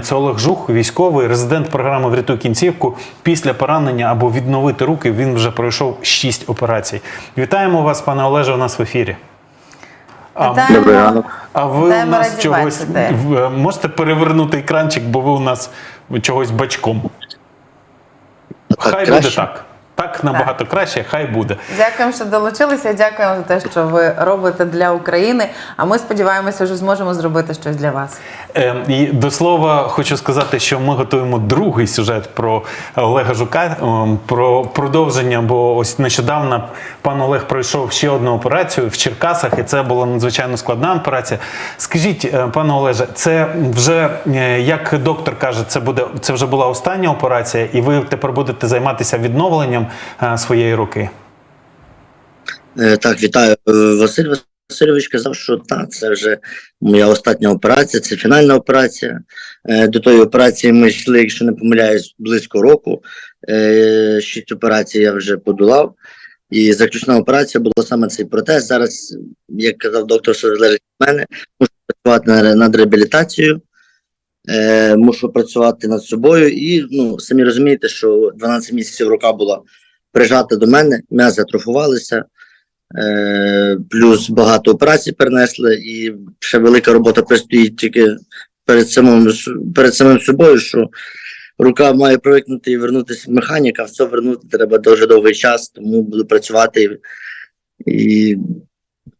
Це Олег Жух, військовий, резидент програми Врятуй кінцівку. Після поранення або відновити руки він вже пройшов 6 операцій. Вітаємо вас, пане Олеже, у нас в ефірі. А, Добрий ранок. а ви у нас чогось бачити. можете перевернути екранчик, бо ви у нас чогось бачком. Хай буде так. Так набагато краще, хай буде. Дякуємо, що долучилися. Дякуємо за те, що ви робите для України. А ми сподіваємося, що зможемо зробити щось для вас. Е, І до слова, хочу сказати, що ми готуємо другий сюжет про Олега Жука, е, про продовження. Бо ось нещодавно пан Олег пройшов ще одну операцію в Черкасах, і це була надзвичайно складна операція. Скажіть, е, пане Олеже, це вже е, як доктор каже, це буде це вже була остання операція, і ви тепер будете займатися відновленням своєї руки. Е, Так, вітаю. Е, Василь Васильович казав, що так, це вже моя остання операція, це фінальна операція. Е, До тої операції ми йшли, якщо не помиляюсь, близько року. Е, Шість операцій я вже подолав. І заключна операція була саме цей протез. Зараз, як казав доктор, все залежить від мене. Мушу працювати над- реабілітацією, е, мушу працювати над собою. І ну, самі розумієте, що 12 місяців рука була прижата до мене, м'язи атрофувалися, е, плюс багато операцій перенесли, і ще велика робота предстоїть тільки перед самим, перед самим собою, що рука має привикнути і вернутися механіка, все вернути треба дуже довгий час, тому буду працювати і,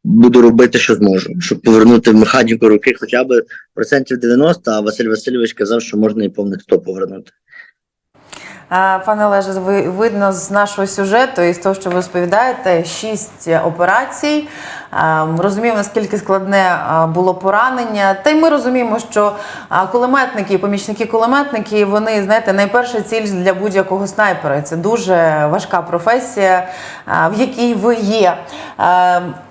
буду робити, що зможу, щоб повернути механіку руки хоча б процентів 90, а Василь Васильович казав, що можна і повних 100 повернути. Пане Олеже, ви видно з нашого сюжету і з того, що ви розповідаєте, шість операцій. Розуміємо, наскільки складне було поранення. Та й ми розуміємо, що кулеметники, помічники кулеметники, вони знаєте, найперша ціль для будь-якого снайпера. Це дуже важка професія, в якій ви є.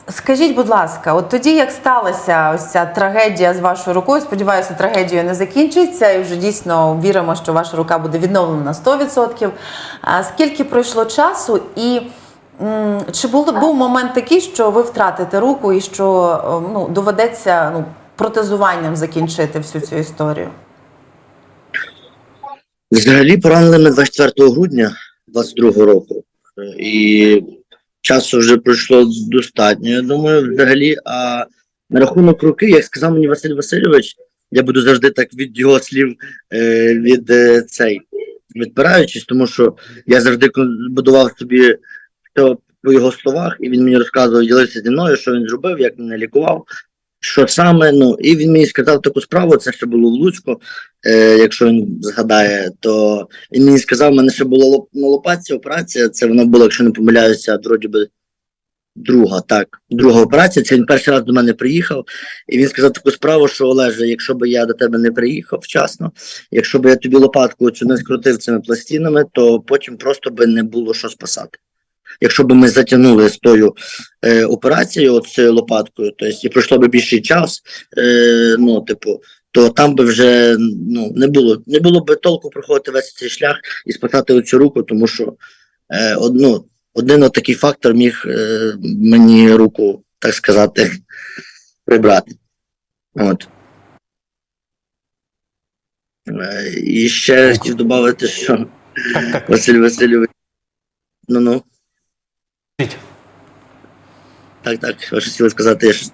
Скажіть, будь ласка, от тоді як сталася ось ця трагедія з вашою рукою? Сподіваюся, трагедією не закінчиться, і вже дійсно віримо, що ваша рука буде відновлена на 100%. Скільки пройшло часу, і чи був, був момент такий, що ви втратите руку, і що е, ну, доведеться ну, протезуванням закінчити всю цю історію? Взагалі поранили мене 24 грудня 22 року. І часу вже пройшло достатньо, я думаю, взагалі. А на рахунок руки, як сказав мені Василь Васильович, я буду завжди так від його слів е, від е, цей відпираючись, тому що я завжди будував собі все по його словах, і він мені розказував, ділився зі мною, що він зробив, як мене лікував. Що саме, ну, і він мені сказав таку справу, це ще було в Луцьку, е, якщо він згадає, то він мені сказав, в мене ще була лоп- на лопатці операція. Це вона була, якщо не помиляюся, вроді би друга, так, друга операція. Це він перший раз до мене приїхав, і він сказав таку справу, що Олеже, якщо б я до тебе не приїхав вчасно, якщо б я тобі лопатку цю не скрутив цими пластинами, то потім просто би не було що спасати. Якщо б ми затягнули з тою е, операцією, от цією лопаткою, тобто і пройшло б більший час, е, ну, типу, то там би вже ну, не було не було б толку проходити весь цей шлях і спасати оцю руку, тому що е, одну, один от такий фактор міг е, мені руку, так сказати, прибрати. От. Е, і ще хотів додати, що Так, так. Василь Васильович. Ну ну, так, так, що ж хотіли сказати, я щось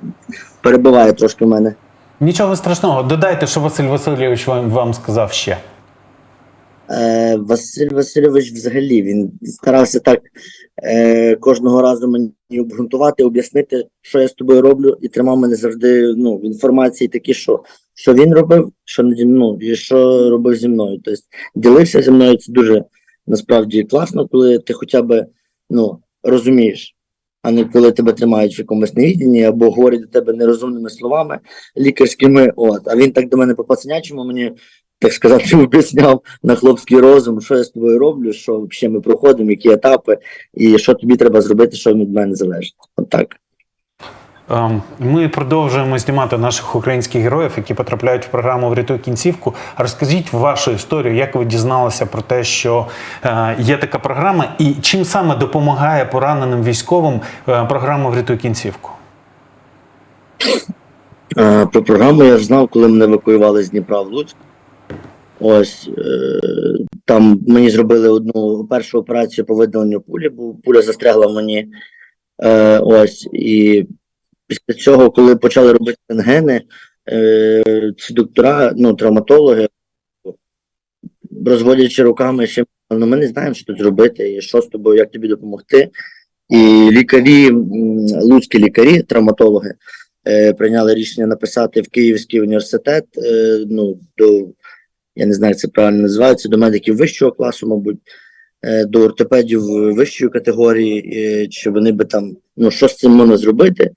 перебиваю трошки в мене. Нічого страшного. Додайте, що Василь Васильович вам, вам сказав ще. Е, Василь Васильович взагалі він старався так е, кожного разу мені обґрунтувати, об'яснити, що я з тобою роблю, і тримав мене завжди ну, в інформації такі, що, що він робив, що наді мною, і що робив зі мною. Тобто ділився зі мною. Це дуже насправді класно, коли ти хоча б ну, розумієш, а не коли тебе тримають в якомусь невідінні або говорять до тебе нерозумними словами лікарськими. От, а він так до мене по пацанячому мені так сказати, об'ясняв на хлопський розум, що я з тобою роблю, що взагалі ми проходимо, які етапи, і що тобі треба зробити, що від мене залежить. От так. Ем, Ми продовжуємо знімати наших українських героїв, які потрапляють в програму Врятуй кінцівку. Розкажіть вашу історію, як ви дізналися про те, що е, є така програма, і чим саме допомагає пораненим військовим е, програма Врятуй кінцівку? Е, про програму я ж знав, коли мене евакуювали з Дніпра в Луцьк. Ось е, там мені зробили одну першу операцію по видаленню пулі, бо пуля застрягла мені. Е, ось і після цього, коли почали робити рентгени, е, ці доктора, ну, травматологи, розводячи руками, ще ну, ми не знаємо, що тут зробити, і що з тобою, як тобі допомогти. І лікарі, луцькі лікарі, травматологи, прийняли рішення написати в Київський університет, ну, до, я не знаю, як це правильно називається, до медиків вищого класу, мабуть, е, до ортопедів вищої категорії, е, чи вони би там, ну, що з цим можна зробити.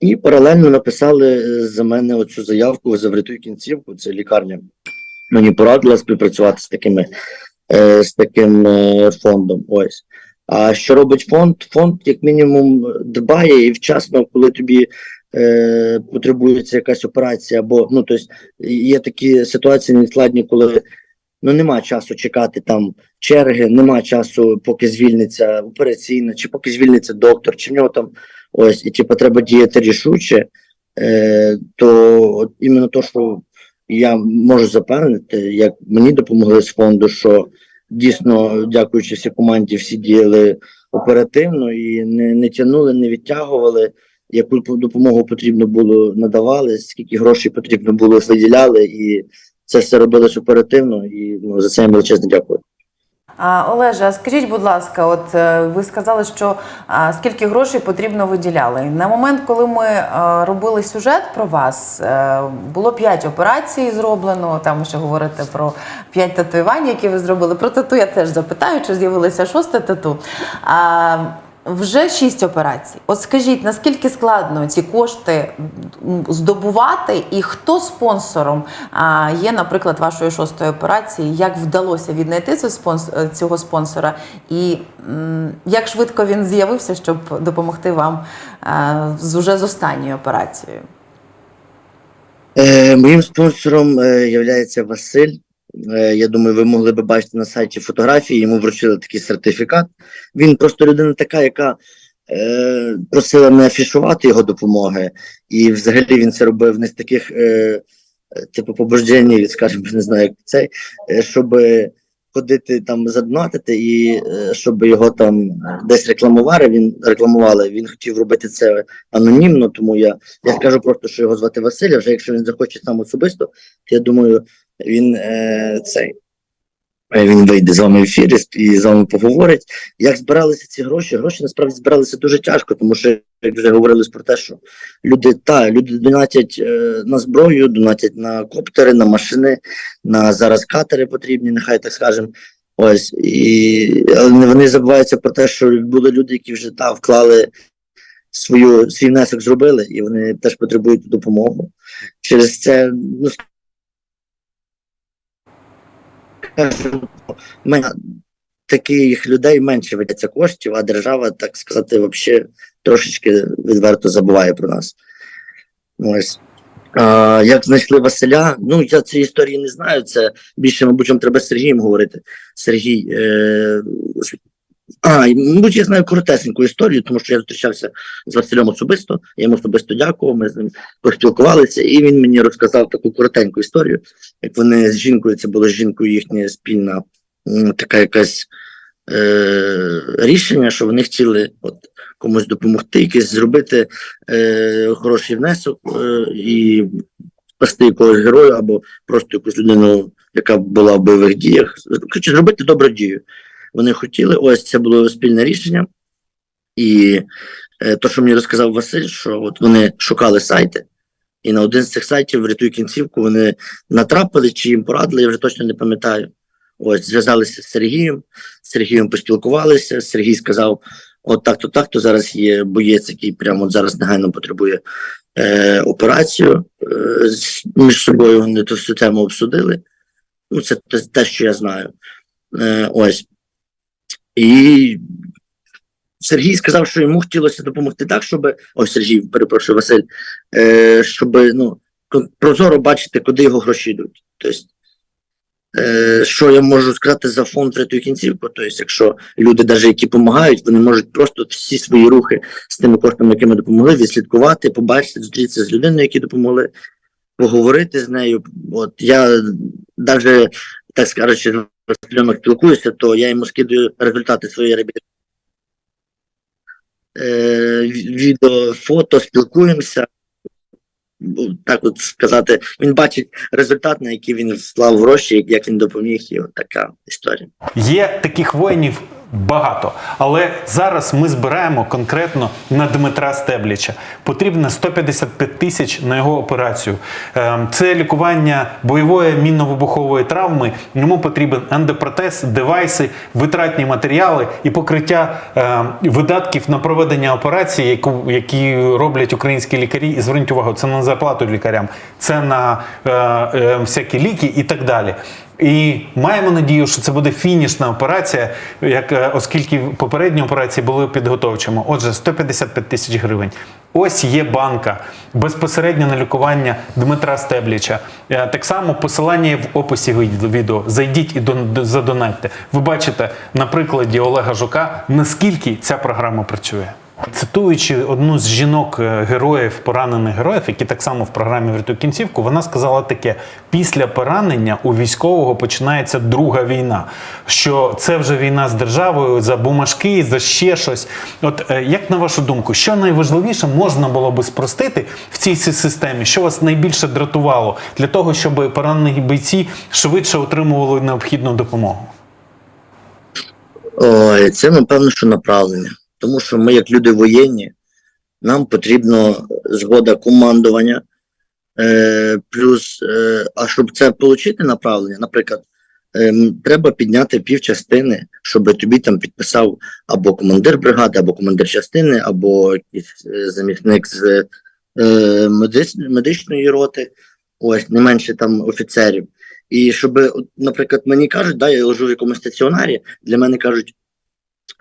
І паралельно написали е, за мене оцю заявку за врятуй кінцівку, це лікарня. Мені порадила співпрацювати з такими з таким фондом. Ось. А що робить фонд? Фонд, як мінімум, дбає і вчасно, коли тобі е, потребується якась операція, або ну, тобто, є такі ситуації невідкладні, коли ну, нема часу чекати там черги, нема часу, поки звільниться операційна, чи поки звільниться доктор, чи в нього там ось, і типу, треба діяти рішуче, е, то от іменно то, що я можу запевнити, як мені допомогли з фонду, що дійсно, дякуючи всій команді, всі діяли оперативно і не, не тягнули, не відтягували. Яку допомогу потрібно було надавали, скільки грошей потрібно було виділяли, і це все робилось оперативно. І ну, за це їм величезне дякую. А, Олеже, а скажіть, будь ласка, от е, ви сказали, що а, скільки грошей потрібно виділяли. На момент, коли ми е, робили сюжет про вас, е, було 5 операцій зроблено. Там ще говорите про 5 татуювань, які ви зробили. Про тату я теж запитаю, чи з'явилося шосте тату. А, вже 6 операцій. От скажіть, наскільки складно ці кошти здобувати, і хто спонсором є, наприклад, вашої шостої операції? Як вдалося віднайти е, цього спонсора, і як швидко він з'явився, щоб допомогти вам з уже з останньою операцією? Е, моїм спонсором е, є Василь. Е, я думаю, ви могли би бачити на сайті фотографії. Йому вручили такий сертифікат. Він просто людина така, яка е, просила не афішувати його допомоги. І взагалі він це робив не з таких, е, типу, побождень, скажімо, не знаю, як цей, е, щоб ходити там задонатити і е, щоб його там десь рекламували. Він рекламували. Він хотів робити це анонімно, тому я я скажу просто, що його звати Василь. Вже якщо він захоче сам особисто, то я думаю, він е, цей. Він вийде з вами в ефір і з вами поговорить. Як збиралися ці гроші? Гроші насправді збиралися дуже тяжко, тому що як вже говорили про те, що люди та люди донатять е, на зброю, донатять на коптери, на машини, на зараз катери потрібні, нехай так скажемо. Ось і але вони забуваються про те, що були люди, які вже та вклали свою свій внесок зробили, і вони теж потребують допомогу. Через це ну мене таких людей менше ведеться коштів, а держава, так сказати, взагалі трошечки відверто забуває про нас. Ось. А, як знайшли Василя? Ну, я цієї історії не знаю. Це більше, мабуть, треба з Сергієм говорити. Сергій. Е... А, мабуть, я знаю коротесеньку історію, тому що я зустрічався з Василем особисто, я йому особисто дякував, ми з ним поспілкувалися, і він мені розказав таку коротеньку історію, як вони з жінкою, це була з жінкою їхня спільна така якась е, рішення, що вони хотіли от, комусь допомогти, якийсь зробити е, хороший внесок е, і спасти якогось героя або просто якусь людину, яка була в бойових діях. Зробити добру дію. Вони хотіли, ось це було спільне рішення. І е, то, що мені розказав Василь, що от вони шукали сайти, і на один з цих сайтів врятуй кінцівку вони натрапили, чи їм порадили, я вже точно не пам'ятаю. Ось зв'язалися з Сергієм, з Сергієм поспілкувалися. Сергій сказав: от так-то, так-то зараз є боєць, який прямо от зараз негайно потребує е, операцію. Е, між собою вони ту всю тему обсудили. Ну, це те, що я знаю. Е, ось. І Сергій сказав, що йому хотілося допомогти так, щоб. Ось Сергій, перепрошую, Василь, е, щоб ну, прозоро бачити, куди його гроші йдуть. Тобто, е, що я можу сказати за фонд «Врятуй кінцівку? Тобто, якщо люди, навіть які допомагають, вони можуть просто всі свої рухи з тими коштами, якими допомогли, відслідкувати, побачити, зустрітися з людиною, які допомогли. поговорити з нею. От я навіть, так скажучи, з спілкуюся, то я йому скидаю результати своєї реабілітації. Е, відео, фото, спілкуємося. Так от сказати, він бачить результат, на який він вклав гроші, як він допоміг, і от така історія. Є таких воїнів багато, але зараз ми збираємо конкретно на Дмитра Стебліча. Потрібно 155 тисяч на його операцію. Ем, Це лікування бойової мінно-вибухової травми. Йому потрібен ендопротез, девайси, витратні матеріали і покриття ем, видатків на проведення операції, які роблять українські лікарі. І зверніть увагу, це на зарплату лікарям, це на е, е, всякі ліки і так далі. І маємо надію, що це буде фінішна операція, як, е, оскільки попередні операції були підготовчими. Отже, 155 тисяч гривень. Ось є банка безпосередньо на лікування Дмитра Стебліча. Е, Так само посилання є в описі від- відео. Зайдіть і дон- задонатьте. Ви бачите на прикладі Олега Жука, наскільки ця програма працює. Цитуючи одну з жінок е, поранених героїв, які так само в програмі «Врятуй кінцівку, вона сказала таке: після поранення у військового починається друга війна. Що це вже війна з державою за бумажки, за ще щось. От е, як на вашу думку, що найважливіше можна було би спростити в цій си- системі? Що вас найбільше дратувало для того, щоб поранені бійці швидше отримували необхідну допомогу? Ой, це напевно, що направлення. Тому що ми, як люди воєнні, нам потрібно згода командування. Е, плюс, е, а щоб це отримати направлення, наприклад, ем, треба підняти півчастини, щоб тобі там підписав або командир бригади, або командир частини, або якийсь е, замісник з е, медичної роти, ось не менше там офіцерів. І щоб, наприклад, мені кажуть, да, я лежу в якомусь стаціонарі, для мене кажуть,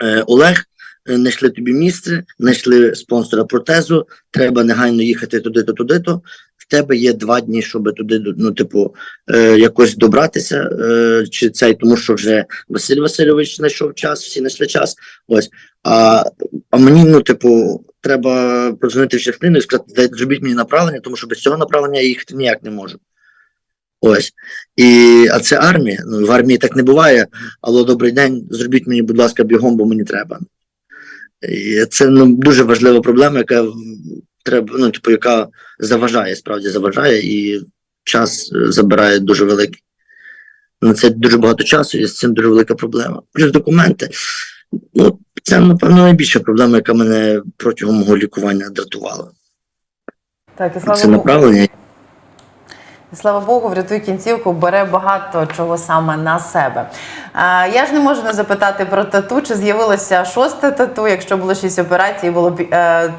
е, Олег, е, знайшли тобі місце, знайшли спонсора протезу, треба негайно їхати туди-то, туди-то. В тебе є два дні, щоб туди, ну, типу, е, якось добратися, е, чи цей, тому що вже Василь Васильович знайшов час, всі знайшли час. Ось. А, а мені, ну, типу, треба подзвонити в частину і сказати, «Дайте, зробіть мені направлення, тому що без цього направлення я їхати ніяк не можу. Ось. І, а це армія. Ну, в армії так не буває. Алло, добрий день, зробіть мені, будь ласка, бігом, бо мені треба. Це ну, дуже важлива проблема, яка треба, ну, типу, яка заважає, справді заважає, і час е, забирає дуже великий. На це дуже багато часу, і з цим дуже велика проблема. Плюс документи. Ну, це, напевно, найбільша проблема, яка мене протягом мого лікування дратувала. Так, і слава Це направлення. Слава Богу, врятуй кінцівку, бере багато чого саме на себе. А, я ж не можу не запитати про тату, чи з'явилося шосте тату. Якщо було шість операцій, було е,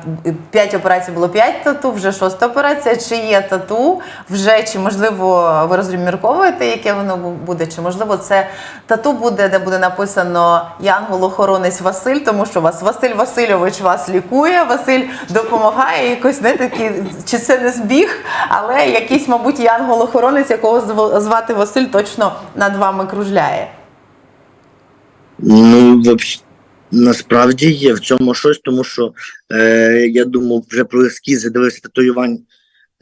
п'ять операцій, було п'ять тату, вже шоста операція. Чи є тату вже, чи можливо ви розмірковуєте, яке воно буде? Чи можливо це тату буде, де буде написано Янгол-охоронець Василь, тому що вас Василь Васильович вас лікує, Василь допомагає. Якось не такі, чи це не збіг, але якийсь, мабуть, янгол-охоронець, якого звати Василь, точно над вами кружляє. Ну, насправді є в цьому щось, тому що е, я думав вже про ескізи, дивився татуювань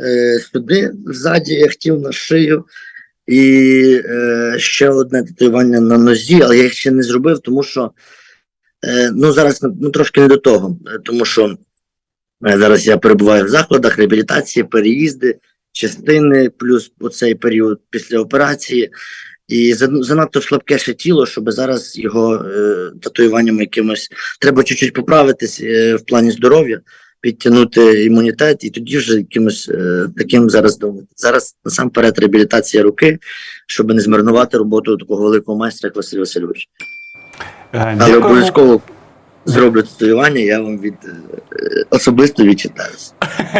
е, сюди, ззаді, я хотів на шию. І е, ще одне татуювання на нозі, але я їх ще не зробив, тому що е, ну, зараз ну, трошки не до того, е, тому що е, зараз я перебуваю в закладах реабілітації, переїзди, частини, плюс оцей період після операції. І занадто слабке ще тіло, щоб зараз його е, татуюванням якимось треба чуть-чуть поправитись е, в плані здоров'я, підтягнути імунітет, і тоді вже якимось е, таким зараз думати. Зараз насамперед реабілітація руки, щоб не змарнувати роботу такого великого майстра, як Василь Васильович. Е, Але обов'язково зроблю татуювання, я вам від е, особисто відчитаюся.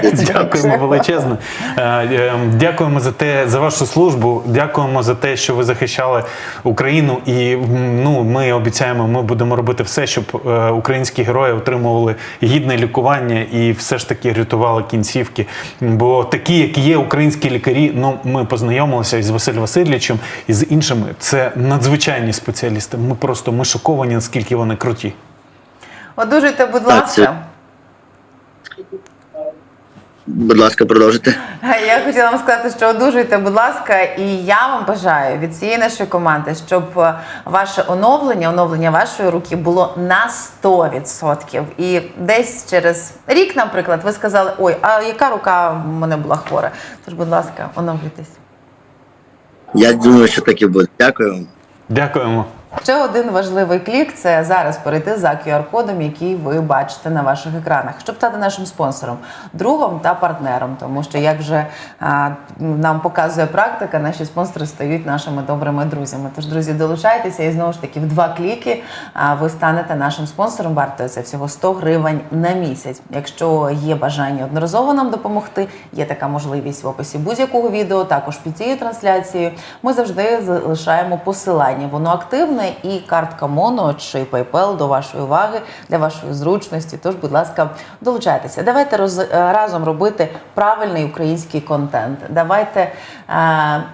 Дякуємо величезно. Е, е, Дякуємо за те, за вашу службу. Дякуємо за те, що ви захищали Україну. І ну, ми обіцяємо, ми будемо робити все, щоб українські герої отримували гідне лікування і все ж таки рятували кінцівки. Бо такі, як є українські лікарі, ну ми познайомилися із Василем Васильовичем і з іншими. Це надзвичайні спеціалісти. Ми просто ми шоковані, наскільки вони круті. Одужуйте, будь Так, це- ласка. Будь ласка, продовжуйте. Я хотіла вам сказати, що одужуйте, будь ласка, і я вам бажаю від цієї нашої команди, щоб е, ваше оновлення, оновлення вашої руки було на 100%. І десь через рік, наприклад, ви сказали: ой, а яка рука в мене була хвора? Тож, будь ласка, оновлюйтесь. Я думаю, що так і буде. Дякую вам. Дякуємо. Ще один важливий клік це зараз перейти за QR-кодом, який ви бачите на ваших екранах, щоб стати нашим спонсором, другом та партнером. Тому що, як вже а, нам показує практика, наші спонсори стають нашими добрими друзями. Тож, друзі, долучайтеся і знову ж таки в два кліки а, ви станете нашим спонсором. Вартою це всього 100 гривень на місяць. Якщо є бажання одноразово нам допомогти, є така можливість в описі будь-якого відео. Також під цією трансляцією ми завжди залишаємо посилання. Воно активне і картка Моно чи PayPal до вашої уваги для вашої зручності. Тож, будь ласка, долучайтеся. Давайте роз, е, разом робити правильний український контент. Давайте е,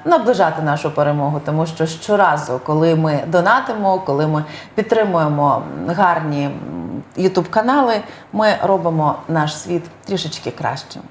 наближати нашу перемогу, тому що щоразу, коли ми донатимо, коли ми підтримуємо гарні ютуб канали, ми робимо наш світ трішечки кращим.